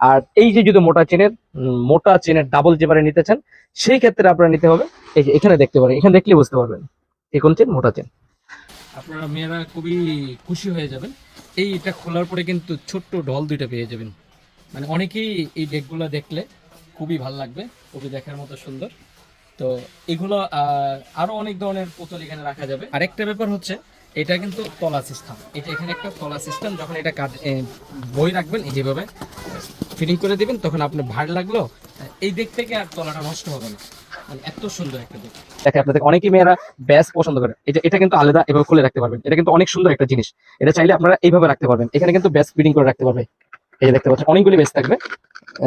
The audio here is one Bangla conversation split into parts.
আর এই যে যদি মোটা চেনের মোটা চেনের ডাবল যেবারে নিতে চান, সেই ক্ষেত্রে আপনারা নিতে হবে, এই যে এখানে দেখতে পারেন, এখানে দেখলে বুঝতে পারবেন এই কোন চেন মোটা চেন। আপনারা মেয়েরা খুবই খুশি হয়ে যাবেন। এই এটা খোলার পরে কিন্তু ছোট্ট ঢল দুইটা পেয়ে যাবেন। মানে অনেকেই এই ডেকগুলো দেখলে খুবই ভালো লাগবে, খুবই দেখার মতো সুন্দর। তো এগুলো আরও অনেক ধরনের পুতুল এখানে রাখা যাবে। আরেকটা ব্যাপার হচ্ছে, এটা কিন্তু তলা সিস্টেম। এটা এখানে একটা তলা সিস্টেম, যখন এটা কাট বই রাখবেন, এই যেভাবে ফিটিং করে দিবেন তখন আপনি ভার লাগল। এই দিক থেকে আর তলাটা নষ্ট হবে না। মানে এত সুন্দর একটা দিক। দেখে আপনাদের অনেকেই মেয়েরা ব্যাস পছন্দ করে। এটা এটা কিন্তু আলাদা এভাবে খুলে রাখতে পারবেন। এটা কিন্তু অনেক সুন্দর একটা জিনিস। এটা চাইলে আপনারা এইভাবে রাখতে পারবেন। এখানে কিন্তু ব্যাস ফিটিং করে রাখতে পারবে। এই যে দেখতে পাচ্ছেন অনেকগুলি ব্যাস থাকবে।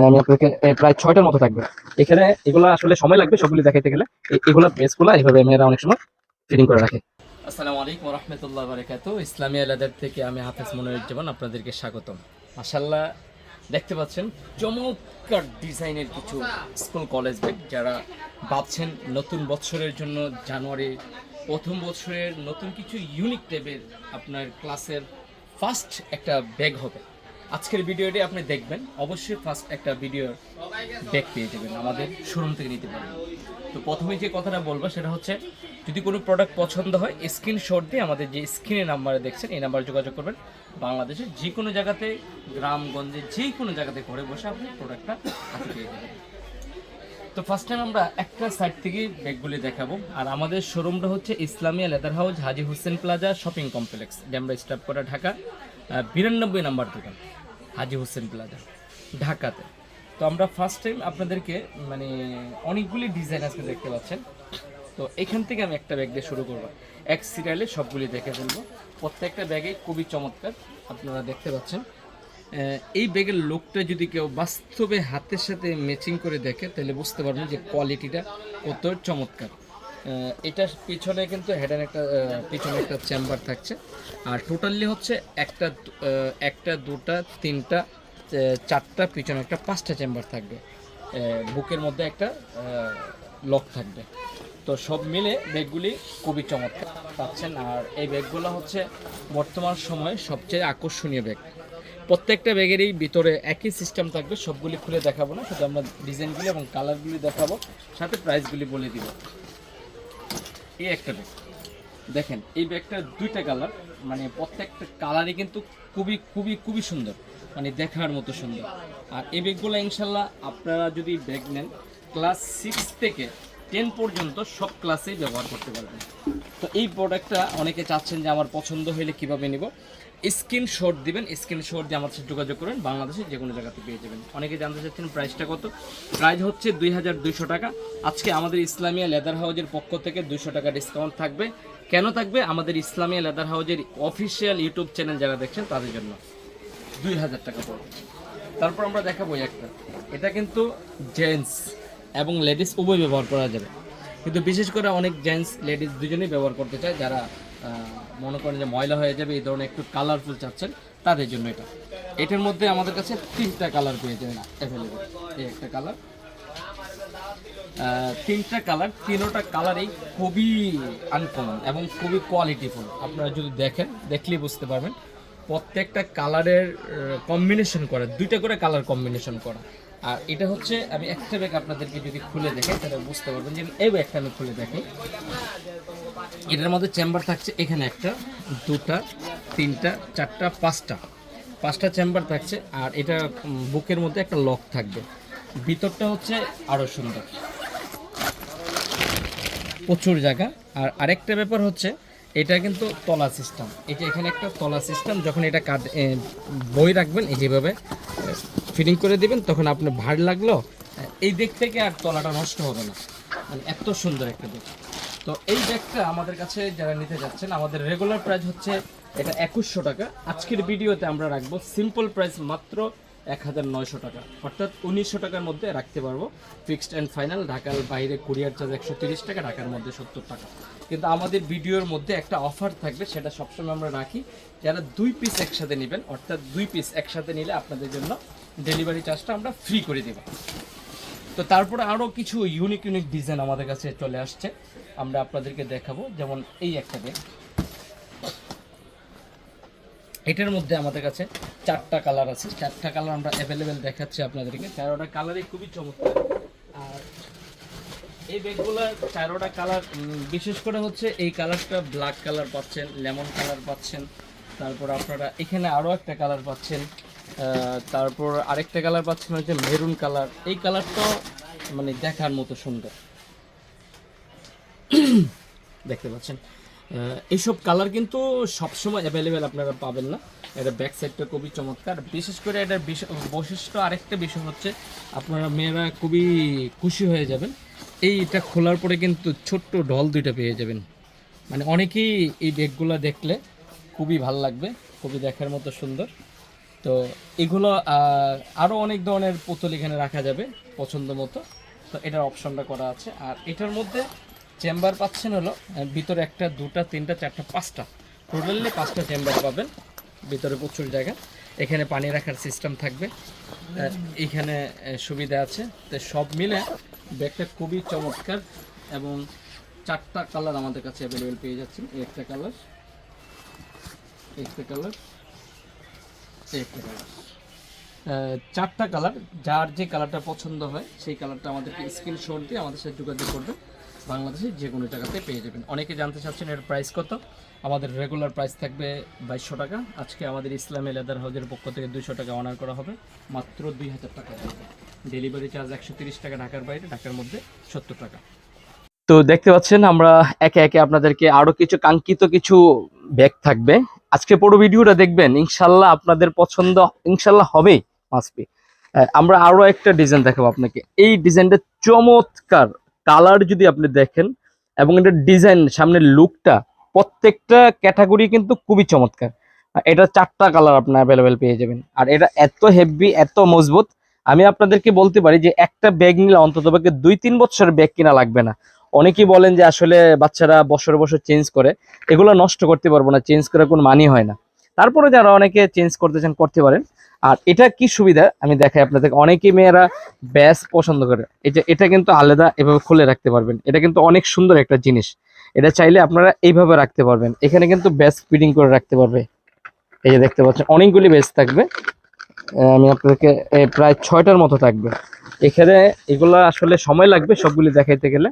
আমি আপনাকে প্রায় ছয়টার মতো থাকবে। এখানে এগুলো আসলে সময় লাগবে সবগুলি দেখাইতে গেলে। এগুলো বেসগুলো এইভাবে মেয়েরা অনেক সময় ফিটিং করে রাখে। আসসালামু আলাইকুম রহমতুল্লাহ বারাকাতু ইসলামী আলাদার থেকে আমি হাফেজ মনিরুজ্জামান আপনাদেরকে স্বাগতম। মাশাল্লাহ দেখতে পাচ্ছেন চমৎকার ডিজাইনের কিছু স্কুল, কলেজ ব্যাগ যারা ভাবছেন নতুন বছরের জন্য জানুয়ারি প্রথম বছরের নতুন কিছু ইউনিক টাইপের আপনার ক্লাসের ফার্স্ট একটা ব্যাগ হবে। আজকের ভিডিওটি আপনি দেখবেন, অবশ্যই ফার্স্ট একটা ভিডিওর ব্যাগ পেয়ে যাবেন, আমাদের শোরুম থেকে নিতে পারবেন। তো প্রথমে যে কথাটা বলব সেটা হচ্ছে যদি কোনো প্রোডাক্ট পছন্দ হয় স্ক্রিনশট দিয়ে আমাদের যে স্ক্রিনের নাম্বারে দেখছেন, এই নাম্বারে যোগাযোগ করবেন। বাংলাদেশের যে কোনো জায়গাতে, গ্রামগঞ্জে যে কোনো জায়গাতে ঘরে বসে আপনি প্রোডাক্টটা হাতে পেয়ে যাবেন। তো ফার্স্ট টাইম আমরা একটা সাইড থেকে ব্যাগগুলি দেখাবো। আর আমাদের শোরুমটা হচ্ছে Islamia leather house Haji Hossain plaza shopping complex Demra staff করা ঢাকা বিরানব্বই নাম্বার দোকান, হাজি হোসেন প্লাজা ঢাকাতে। তো আমরা ফার্স্ট টাইম আপনাদেরকে মানে অনেকগুলি ডিজাইন আজকে দেখতে পাচ্ছেন। তো এখান থেকে আমি একটা ব্যাগ দিয়ে শুরু করব। এক সিরিয়ালে সবগুলি দেখে ফেলব। প্রত্যেকটা ব্যাগে খুবই চমৎকার, আপনারা দেখতে পাচ্ছেন। এই ব্যাগের লোকটা যদি কেউ বাস্তবে হাতের সাথে ম্যাচিং করে দেখে, তাহলে বুঝতে পারবেন যে কোয়ালিটিটা কত চমৎকার। এটার পিছনে কিন্তু হেডের একটা পিছনে একটা চেম্বার থাকছে। আর টোটালি হচ্ছে একটা একটা, দুটা, তিনটা চারটা, পিছনে একটা পাঁচটা চেম্বার থাকবে। বুকের মধ্যে একটা লক থাকবে। তো সব মিলে ব্যাগগুলি খুবই চমৎকার। পাচ্ছেন, আর এই ব্যাগগুলো হচ্ছে বর্তমান সময়ে সবচেয়ে আকর্ষণীয় ব্যাগ। প্রত্যেকটা ব্যাগেরই ভিতরে একই সিস্টেম থাকবে, সবগুলি খুলে দেখাবো না, শুধু আমরা ডিজাইনগুলি এবং কালারগুলি দেখাবো, সাথে প্রাইসগুলি বলে দিব। এই একটা ব্যাগ। দেখেন, এই ব্যাগটার দুইটা কালার মানে প্রত্যেকটা কালারই কিন্তু খুবই খুবই খুবই সুন্দর মানে দেখার মতো সুন্দর। আর এই ব্যাগগুলো ইনশাল্লাহ আপনারা যদি ব্যাগ নেন ক্লাস সিক্স থেকে টেন পর্যন্ত সব ক্লাসেই ব্যবহার করতে পারবেন। তো এই প্রোডাক্টটা অনেকে চাচ্ছেন যে আমার পছন্দ হলে কীভাবে নিব? স্ক্রিন স্ক্রিনশট দিবেন, স্ক্রিন স্ক্রিনশট দিয়ে আমার সাথে যোগাযোগ করেন বাংলাদেশে যে কোনো জায়গাতে পেয়ে যাবেন। অনেকে জানতে চাচ্ছেন প্রাইসটা কত? প্রাইস হচ্ছে দুই হাজার দুইশো টাকা। আজকে আমাদের ইসলামিয়া লেদার হাউজের পক্ষ থেকে দুইশো টাকা ডিসকাউন্ট থাকবে। কেন থাকবে? আমাদের ইসলামিয়া লেদার হাউজের অফিসিয়াল ইউটিউব চ্যানেল যারা দেখছেন, তাদের জন্য। দুই হাজার টাকা পড়বে। তারপর আমরা দেখাবো একটা। এটা কিন্তু জেন্টস এবং লেডিস উভয় ব্যবহার করা যাবে। কিন্তু বিশেষ করে অনেক জেন্টস লেডিস দুজনেই ব্যবহার করতে চায়, যারা মনে করেন যে ময়লা হয়ে যাবে, এই ধরনের একটু কালারফুল চাচ্ছেন, তাদের জন্য এটা। এটার মধ্যে আমাদের কাছে তিনটা কালার পেয়ে যাবেন অ্যাভেলেবেল এই একটা কালার তিনটা কালার তিনোটা কালারই খুবই আনকমন এবং খুবই কোয়ালিটিফুল আপনারা যদি দেখেন, দেখলেই বুঝতে পারবেন, প্রত্যেকটা কালারের কম্বিনেশন করা, দুইটা করে কালার কম্বিনেশন করা। আর এটা হচ্ছে আমি একটা ব্যাগ আপনাদেরকে যদি খুলে দেখাই, তাহলে বুঝতে পারবেন যে এই ব্যাগটা আমি খুলে দেখাই এটার মধ্যে চেম্বার থাকছে, এখানে একটা, দুটা, তিনটা, চারটা, পাঁচটা। পাঁচটা চেম্বার থাকছে আর এটা বুকের মধ্যে একটা লক থাকবে। ভিতরটা হচ্ছে আরও সুন্দর। প্রচুর জায়গা। আর আরেকটা ব্যাপার হচ্ছে এটা কিন্তু তলা সিস্টেম। এটা এখানে একটা তলা সিস্টেম, যখন এটা কাট বই রাখবেন, এই যেভাবে ফিটিং করে দিবেন, তখন আপনার ভার লাগল এই দিক থেকে আর তলাটা নষ্ট হবে না। মানে এত সুন্দর একটা দিক। তো এই ব্যাগটা আমাদের কাছে যারা নিতে যাচ্ছেন, আমাদের রেগুলার প্রাইস হচ্ছে এটা একুশশো টাকা। আজকের ভিডিওতে আমরা রাখব সিম্পল প্রাইস মাত্র এক হাজার নয়শো টাকা। অর্থাৎ উনিশশো টাকার মধ্যে রাখতে পারব। ফিক্সড অ্যান্ড ফাইনাল, ঢাকার বাইরে কুরিয়ার চার্জ একশো তিরিশ টাকা, ঢাকার মধ্যে সত্তর টাকা। কিন্তু আমাদের ভিডিওর মধ্যে একটা অফার থাকবে, সেটা সবসময় আমরা রাখি। যারা দুই পিস একসাথে নেবেন, অর্থাৎ দুই পিস একসাথে নিলে আপনাদের জন্য ডেলিভারি চার্জটা আমরা ফ্রি করে দেবো। তো তারপরে আরও কিছু ইউনিক ইউনিক ডিজাইন আমাদের কাছে চলে আসছে। আমরা আপনাদেরকে দেখাবো। যেমন এই একটা ব্যাগ এটার মধ্যে আমাদের কাছে চারটা কালার আছে। চারটা কালার আমরা অ্যাভেলেবেল দেখাচ্ছি আপনাদেরকে। চারোটা কালারই খুবই চমৎকার। আর এই ব্যাগগুলো চারোটা কালার বিশেষ করে হচ্ছে এই কালারটা ব্ল্যাক কালার পাচ্ছেন লেমন কালার পাচ্ছেন। তারপর আপনারা এখানে আরও একটা কালার পাচ্ছেন তারপর আরেকটা কালার পাচ্ছেন হচ্ছে মেরুন কালার। এই কালারটাও মানে দেখার মতো সুন্দর। দেখতে পাচ্ছেন? এইসব কালার কিন্তু সবসময় অ্যাভেলেবেল আপনারা পাবেন না। এটা ব্যাক সাইডটা খুবই চমৎকার। বিশেষ করে এটার বিশ- বৈশিষ্ট্য আরেকটা বিষয় হচ্ছে, আপনারা মেয়েরা খুবই খুশি হয়ে যাবেন। এইটা খোলার পরে কিন্তু ছোট্ট ঢল দুইটা পেয়ে যাবেন। মানে অনেকেই এই ব্যাগগুলো দেখলে খুবই ভালো লাগবে, খুবই দেখার মতো সুন্দর। তো এগুলো আরও অনেক ধরনের পুতুল এখানে রাখা যাবে পছন্দ মতো। তো এটার অপশনটা করা আছে। আর এটার মধ্যে চেম্বার পাচ্ছেন হলো ভিতরে একটা, দুটা, তিনটা, চারটা, পাঁচটা। টোটালি পাঁচটা চেম্বার পাবেন, ভিতরে প্রচুর জায়গা। এখানে পানি রাখার সিস্টেম থাকবে। এখানে সুবিধা আছে। তো সব মিলে ব্যাগটা খুবই চমৎকার এবং চারটা কালার আমাদের কাছে অ্যাভেলেবেল পেয়ে যাচ্ছেন। একটা কালার একটা কালার একটা কালার চারটা কালার যার যে কালারটা পছন্দ হয়, সেই কালারটা আমাদেরকে স্ক্রিনশট দিয়ে আমাদের সাথে যোগাযোগ করবে বাংলাদেশে যে কোনো জায়গাতে পেয়ে যাবেন। অনেকে জানতে চাচ্ছেন এর প্রাইস কত? আমাদের রেগুলার প্রাইস থাকবে বাইশশো টাকা। আজকে আমাদের ইসলামী লেদার হাউজের পক্ষ থেকে দুইশো টাকা অনার করা হবে। মাত্র দুই হাজার টাকা ডেলিভারি চার্জ একশো তিরিশ টাকা ঢাকার বাইরে, ঢাকার মধ্যে সত্তর টাকা। তো দেখতে পাচ্ছেন, আমরা একে একে আপনাদেরকে আরও কিছু কাঙ্ক্ষিত কিছু ব্যাগ থাকবে। আজকে পুরো ভিডিওটা দেখবেন, ইনশাল্লাহ আপনাদের পছন্দ, ইনশাল্লাহ হবেই মাসবি আমরা আরও একটা ডিজাইন দেখাবো আপনাকে। এই ডিজাইনটা চমৎকার। কালার যদি আপনি দেখেন এবং এটা ডিজাইন, সামনের লুকটা, প্রত্যেকটা ক্যাটাগরি কিন্তু খুবই চমৎকার। এটা চারটা কালার আপনার অ্যাভেলেবেল পেয়ে যাবেন। আর এটা এত হেভি এত মজবুত, আমি আপনাদেরকে বলতে পারি যে একটা ব্যাগ নিলে অন্তত দুই তিন বছরের ব্যাগ কিনা লাগবে না। অনেকেই বলেন যে আসলে বাচ্চারা বছর বছর চেঞ্জ করে, এগুলো নষ্ট করতে পারব না চেঞ্জ করার কোনো মানি হয় না। তারপরে যারা অনেকে চেঞ্জ করতে চান, করতে পারেন। আর এটা কি সুবিধা? আমি দেখাই আপনাদের অনেকেই মেয়েরা ব্যাস পছন্দ করে। এটা এটা কিন্তু আলাদা, এভাবে খুলে রাখতে পারবেন। এটা কিন্তু অনেক সুন্দর একটা জিনিস। এটা চাইলে আপনারা এইভাবে রাখতে পারবেন। এখানে কিন্তু ব্যাস ফিটিং করে রাখতে পারবে। এই যে দেখতে পাচ্ছেন, অনেকগুলি ব্যাস থাকবে। আমি আপনাদেরকে প্রায় ছয়টার মতো থাকবে। এখানে এগুলা আসলে সময় লাগবে সবগুলি দেখাইতে গেলে।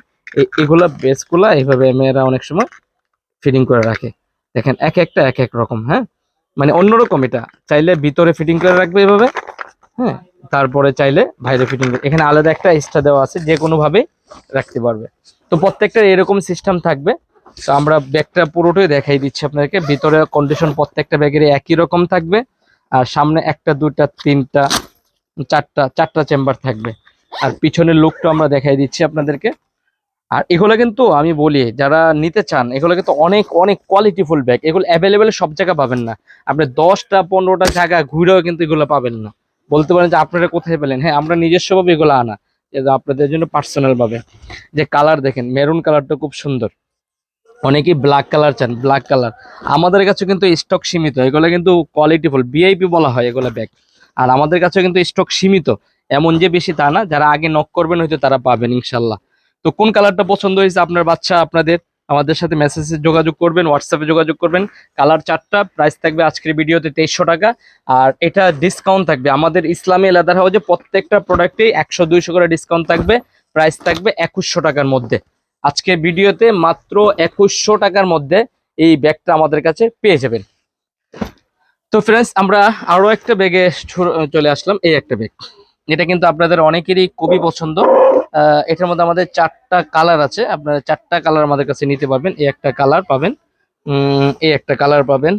এগুলা বেসগুলা এইভাবে মেয়েরা অনেক সময় ফিটিং করে রাখে। দেখেন, এক একটা এক এক রকম হ্যাঁ? মানে অন্যরকম এটা। চাইলে ভিতরে ফিটিং করে রাখবে এভাবে হ্যাঁ? তারপরে চাইলে বাইরে ফিটিং এখানে আলাদা একটা এক্সট্রা দেওয়া আছে, যে কোনোভাবেই রাখতে পারবে। তো প্রত্যেকটা এরকম সিস্টেম থাকবে। তো আমরা ব্যাগটা পুরোটাই দেখাই দিচ্ছি আপনাদেরকে। ভিতরে কন্ডিশন প্রত্যেকটা ব্যাগের একই রকম থাকবে। আর সামনে একটা দুটা তিনটা, চারটা চারটা চেম্বার থাকবে। আর পিছনের লুকটা আমরা দেখাই দিচ্ছি আপনাদেরকে। আর এগুলো কিন্তু আমি বলি, যারা নিতে চান, এগুলো কিন্তু অনেক অনেক কোয়ালিটিফুল ব্যাগ এগুলো অ্যাভেলেবেল সব জায়গায় পাবেন না। আপনি দশটা, পনেরোটা জায়গা ঘুরেও কিন্তু এগুলো পাবেন না। বলতে পারেন যে আপনারা কোথায় পেলেন? হ্যাঁ আমরা নিজস্বভাবে এগুলো আনা। আপনাদের জন্য পার্সোনাল ভাবে যে কালার দেখেন মেরুন কালারটা খুব সুন্দর। অনেকেই ব্ল্যাক কালার চান ব্ল্যাক কালার আমাদের কাছে কিন্তু স্টক সীমিত। এগুলো কিন্তু কোয়ালিটিফুল ভিআইপি বলা হয় এগুলো ব্যাগ আর আমাদের কাছে কিন্তু স্টক সীমিত। এমন যে বেশি তা না, যারা আগে নক করবেন হয়তো তারা পাবেন, ইনশাল্লাহ। তো কোন কালারটা পছন্দ হয়েছে আপনার বাচ্চা, আপনাদের? আমাদের সাথে মেসেজে যোগাযোগ করবেন হোয়াটসঅ্যাপে যোগাযোগ করবেন। কালার চারটা প্রাইস থাকবে আজকের ভিডিওতে তেইশশো টাকা। আর এটা ডিসকাউন্ট থাকবে। আমাদের ইসলামী লেদার হাউজে প্রত্যেকটা প্রোডাক্টেই একশো, দুইশো করে ডিসকাউন্ট থাকবে। প্রাইস থাকবে একুশশো টাকার মধ্যে। আজকের ভিডিওতে মাত্র একুশশো টাকার মধ্যে এই ব্যাগটা আমাদের কাছে পেয়ে যাবেন। তো ফ্রেন্ডস আমরা আরও একটা ব্যাগে চলে আসলাম। এই একটা ব্যাগ এটা কিন্তু আপনাদের অনেকেরই খুবই পছন্দ। আহ, এটার মধ্যে আমাদের চারটা কালার আছে। আপনারা চারটা কালার আমাদের কাছে নিতে পারবেন। এই একটা কালার পাবেন। উম, এই একটা কালার পাবেন।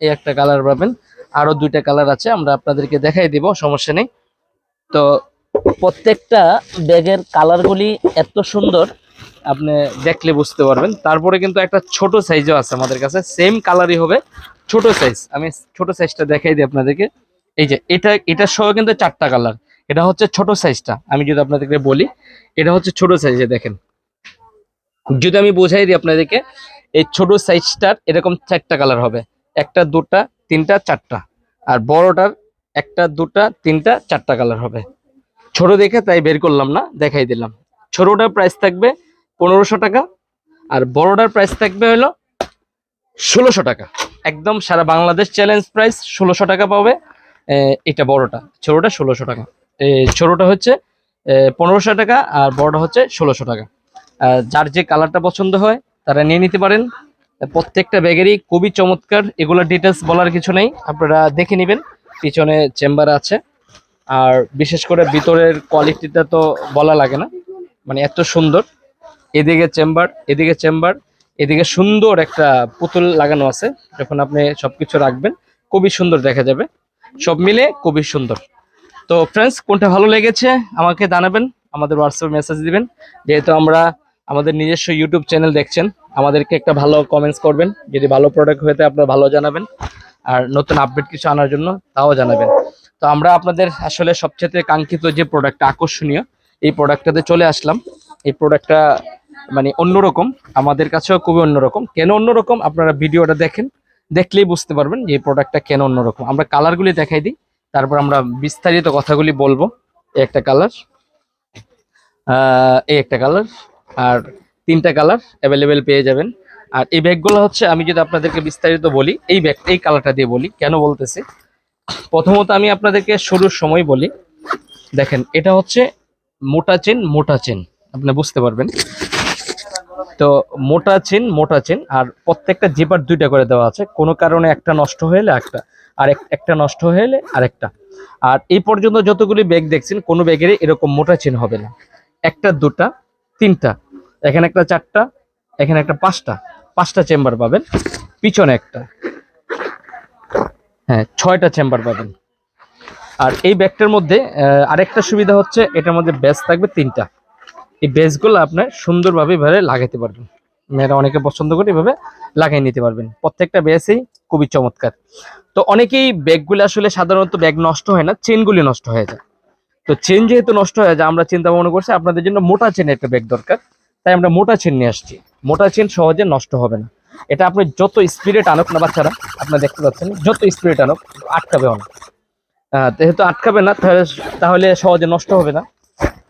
এই একটা কালার পাবেন। আরও দুইটা কালার আছে। আমরা আপনাদেরকে দেখাই দিব সমস্যা নেই। তো প্রত্যেকটা ব্যাগের কালারগুলি এত সুন্দর আপনি দেখলে বুঝতে পারবেন। তারপরে কিন্তু একটা ছোট সাইজও আছে আমাদের কাছে। সেম কালারই হবে ছোট সাইজ আমি ছোট সাইজটা দেখাই দিই আপনাদেরকে। এই যে এটা এটা সহ কিন্তু চারটা কালার। এটা হচ্ছে ছোট সাইজটা আমি যদি আপনাদেরকে বলি, এটা হচ্ছে ছোট সাইজে দেখেন। যদি আমি বোঝাই দিই আপনাদেরকে, এই ছোট সাইজটার এরকম চারটা কালার হবে। একটা, দুটা, তিনটা, চারটা। আর বড়টার একটা, দুটা, তিনটা, চারটা কালার হবে। ছোট দেখে তাই বের করলাম না, দেখাই দিলাম। ছোটটার প্রাইস থাকবে পনেরোশো টাকা, আর বড়টার প্রাইস থাকবে হলো ষোলোশো টাকা। একদম সারা বাংলাদেশ চ্যালেঞ্জ প্রাইস ষোলোশো টাকা পাবে এটা বড়টা, ছোটটা ষোলোশো টাকা। ছোটটা হচ্ছে পনেরোশো টাকা আর বড়টা হচ্ছে ষোলোশো টাকা। যার যে কালারটা পছন্দ হয়, তারা নিয়ে নিতে পারেন। প্রত্যেকটা ব্যাগেরই খুবই চমৎকার এগুলোর ডিটেলস বলার কিছু নেই, আপনারা দেখে নেবেন। পিছনে চেম্বার আছে। আর বিশেষ করে ভিতরের কোয়ালিটিটা তো বলা লাগে না মানে এত সুন্দর। এদিকে চেম্বার এদিকে চেম্বার, এদিকে সুন্দর একটা পুতুল লাগানো আছে, যখন আপনি সবকিছু রাখবেন, খুবই সুন্দর দেখা যাবে। সব মিলে খুবই সুন্দর। তো ফ্রেন্ডস কোনটা ভালো লেগেছে আমাকে জানাবেন, আমাদের হোয়াটসঅ্যাপ মেসেজ দিবেন। যেহেতু আমরা আমাদের নিজস্ব ইউটিউব চ্যানেল দেখছেন, আমাদেরকে একটা ভালো কমেন্টস করবেন। যদি ভালো প্রোডাক্ট হয়েতে আপনারা ভালো জানাবেন। আর নতুন আপডেট কিছু আনার জন্য তাও জানাবেন। তো আমরা আপনাদের আসলে সবচেয়ে কাঙ্ক্ষিত যে প্রোডাক্টটা আকর্ষণীয়, এই প্রোডাক্টটাতে চলে আসলাম। এই প্রোডাক্টটা মানে অন্যরকম, আমাদের কাছেও খুবই অন্যরকম। কেন অন্যরকম? আপনারা ভিডিওটা দেখেন, দেখলেই বুঝতে পারবেন যে এই প্রোডাক্টটা কেন অন্যরকম। আমরা কালারগুলি দেখাই দিই। তারপর আমরা বিস্তারিত কথাগুলি বলব। একটা কালার এই একটা কালার আর তিনটা কালার অ্যাভেলেবেল পেয়ে যাবেন। আর এই ব্যাগগুলো হচ্ছে, আমি যদি আপনাদেরকে বিস্তারিত বলি, এই ব্যাগ, এই কালারটা দিয়ে বলি, কেন বলতেছি? প্রথমত আমি আপনাদেরকে শুরুর সময় বলি, দেখেন, এটা হচ্ছে মোটা চেন মোটা চেন, আপনি বুঝতে পারবেন। তো মোটা চেন মোটা চেন, আর প্রত্যেকটা জিপার দুইটা করে দেওয়া আছে, কোনো কারণে একটা নষ্ট হলে একটা। আর এক- একটা নষ্ট হলে আরেকটা। আর এই পর্যন্ত যতগুলি ব্যাগ দেখছেন, কোনো ব্যাগেরই এরকম মোটা চেন হবে না। একটা, দুটা, তিনটা, এখানে একটা চারটা, এখানে একটা পাঁচটা। পাঁচটা চেম্বার পাবেন, পিছনে একটা। হ্যাঁ ছয়টা চেম্বার পাবেন। আর এই ব্যাগটার মধ্যে আরেকটা সুবিধা হচ্ছে, এটার মধ্যে ব্যাস থাকবে তিনটা। এই ব্যাসগুলো আপনার সুন্দরভাবে এভাবে লাগাইতে পারবেন। মেয়েরা অনেকে পছন্দ করে এভাবে লাগাই নিতে পারবেন। প্রত্যেকটা বেসেই খুবই চমৎকার। তো অনেকেই ব্যাগগুলো আসলে সাধারণত ব্যাগ নষ্ট হয় না, চেনগুলি নষ্ট হয়ে যায়। তো চেন যেহেতু নষ্ট হয়ে যায়, আমরা চিন্তা ভাবনা করছি আপনাদের জন্য মোটা চেন একটা ব্যাগ দরকার। তাই আমরা মোটা চেন নিয়ে আসছি। মোটা চেন সহজে নষ্ট হবে না। এটা আপনি যত স্পিডে টানুক না বাচ্চারা, আপনারা দেখতে পাচ্ছেন, যত স্পিডে টানুক আটকাবেও না যেহেতু আটকাবে না, তাহলে তাহলে সহজে নষ্ট হবে না।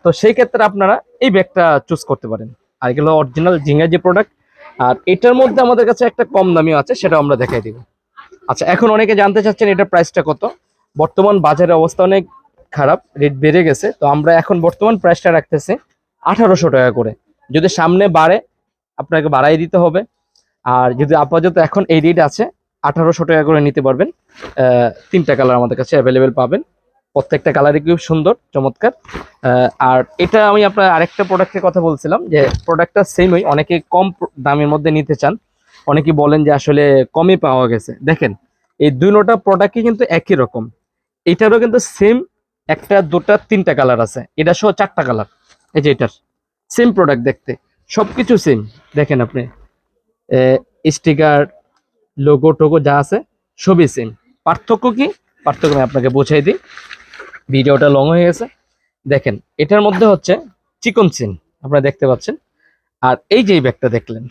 তো সেই ক্ষেত্রে আপনারা এই ব্যাগটা চুজ করতে পারেন। আর এগুলো অরিজিনাল ঝিঙ্গা যে প্রোডাক্ট আর এটার মধ্যে আমাদের কাছে একটা কম দামি আছে সেটা আমরা দেখাই দিব। আচ্ছা এখন অনেকে জানতে চাচ্ছেন এটার প্রাইসটা কত। বর্তমান বাজারের অবস্থা অনেক খারাপ রেট বেড়ে গেছে। তো আমরা এখন বর্তমান প্রাইসটা রাখতেছি আঠারোশো টাকা করে। যদি সামনে বাড়ে, আপনাকে বাড়াই দিতে হবে। আর যদি আপাতত এখন এই রেট আছে, আঠারোশো টাকা করে নিতে পারবেন। তিনটা কালার আমাদের কাছে অ্যাভেলেবেল পাবেন। প্রত্যেকটা কালারই খুব সুন্দর, চমৎকার। আর এটা আমি আপনার আরেকটা প্রোডাক্টের কথা বলছিলাম যে প্রোডাক্টটা সেমই অনেকে কম দামের মধ্যে নিতে চান। অনেকেই বলেন যে আসলে কমে পাওয়া গেছে। দেখেন, এই দুই নোটা প্রোডাক্টই কিন্তু একই রকম। এটারও কিন্তু সেম একটা, দুটা, তিনটা কালার আছে। এটা সহ চারটা কালার এই যে এটার। সেম প্রোডাক্ট দেখতে। সব কিছু সেম দেখেন আপনি। স্টিকার লোগো টোগো যা আছে, সবই সেম পার্থক্য কি? পার্থক্য আমি আপনাকে বোঝাই দিই। ভিডিওটা লং হয়ে গেছে। দেখেন, এটার মধ্যে হচ্ছে চিকন চেন, আপনারা দেখতে পাচ্ছেন। আর এই যে ব্যাগটা দেখলেন,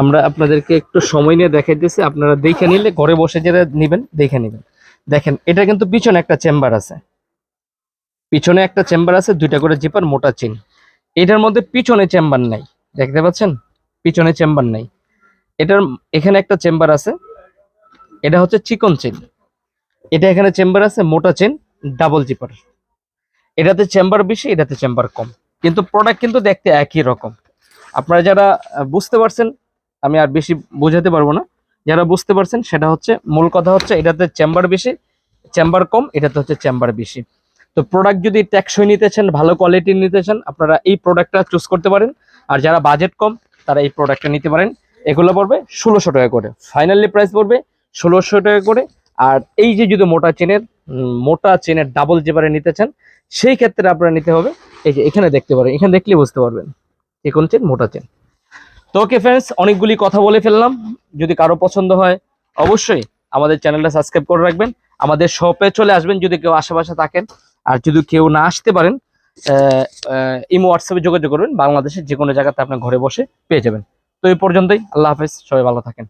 আমরা আপনাদেরকে একটু সময় নিয়ে দেখাই দিয়েছি। আপনারা দেখে নিলে ঘরে বসে যেটা নেবেন, দেখে নেবেন। দেখেন, এটা কিন্তু পিছনে একটা চেম্বার আছে। পিছনে একটা চেম্বার আছে, দুইটা করে জিপার, মোটা চিন। এটার মধ্যে পিছনে চেম্বার নাই, দেখতে পাচ্ছেন? পিছনে চেম্বার নাই। এটার এখানে একটা চেম্বার আছে এটা হচ্ছে চিকন চেন এটা এখানে চেম্বার আছে, মোটা চেন ডাবল জিপার এটাতে চেম্বার বেশি, এটাতে চেম্বার কম। কিন্তু প্রোডাক্ট কিন্তু দেখতে একই রকম। আপনারা যারা বুঝতে পারছেন, আমি আর বেশি বোঝাতে পারব না। যারা বুঝতে পারছেন, সেটা হচ্ছে, মূল কথা হচ্ছে, এটাতে চেম্বার বেশি, চেম্বার কম, এটাতে হচ্ছে চেম্বার বেশি। তো প্রোডাক্ট যদি টেকসই নিতে চান, ভালো কোয়ালিটির নিতে চান, আপনারা এই প্রোডাক্টটা চুজ করতে পারেন। আর যারা বাজেট কম, তারা এই প্রোডাক্টটা নিতে পারেন। এগুলো পড়বে ষোলোশো টাকা করে। ফাইনালি প্রাইস পড়বে ষোলোশো টাকা করে। আর এই যে যদি মোটা চেনের মোটা চেনের ডাবল যেবারে নিতে চান, সেই ক্ষেত্রে আপনারা নিতে হবে, এই যে এখানে দেখতে পারেন, এখানে দেখলেই বুঝতে পারবেন যে কোন চেন মোটা চেন। তো ওকে ফ্রেন্ডস অনেকগুলি কথা বলে ফেললাম। যদি কারও পছন্দ হয়, অবশ্যই আমাদের চ্যানেলটা সাবস্ক্রাইব করে রাখবেন। আমাদের শপে চলে আসবেন যদি কেউ আশেপাশে থাকেন। আর যদি কেউ না আসতে পারেন ইমো হোয়াটসঅ্যাপে যোগাযোগ করবেন। বাংলাদেশের যে কোনো জায়গাতে আপনার ঘরে বসে পেয়ে যাবেন। তো এই পর্যন্তই, আল্লাহ হাফেজ, সবাই ভালো থাকেন।